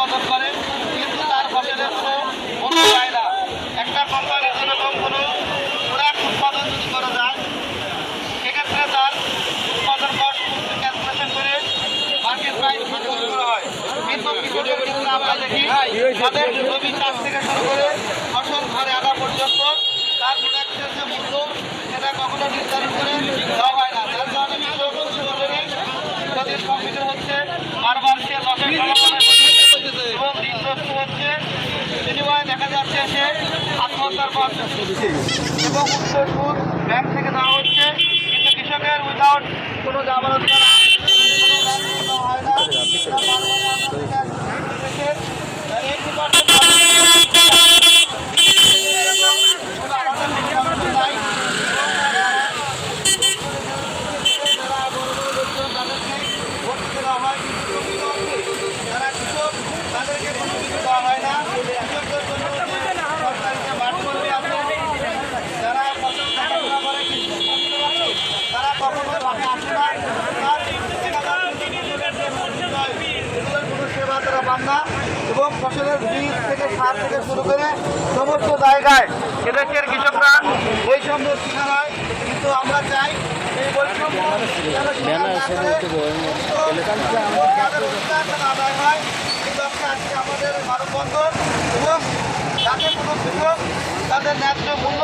উৎপাদন করে, কিন্তু তার ফসলের কোনো মূল্য একটা কোম্পানি যেরকম কোনো প্রোডাক্ট উৎপাদন যদি করা যায়, সেক্ষেত্রে তার উৎপাদন কষ্ট ক্যালকুলেশন করে মার্কেট প্রাইস করা হয়। কিন্তু কৃষকের ক্ষেত্রে আমরা দেখি, তাদের জমি চাষ থেকে শুরু করে ফসল ঘরে আনা পর্যন্ত তার প্রোডাক্টের যে মূল্য, সেটা কখনো নির্ধারণ করে দেওয়া হয় না। তার কারণে কৃষক ক্ষতির সম্মুখীন হচ্ছে। বারবার সে শেষে আত্মহত্যার পর এবং উত্তরপুর ব্যাংক থেকে দেওয়া হচ্ছে পান্না এবং ফসলের বীজ থেকে সার থেকে শুরু করে সমস্ত জায়গায় এদেশের কৃষকরা বৈষম্য শিখা নয় কিন্তু আমরা চাই এই বৈষম্য আমাদের মানববন্ধন এবং যাতে কোনো কৃষক তাদের ন্যায্য মূল্য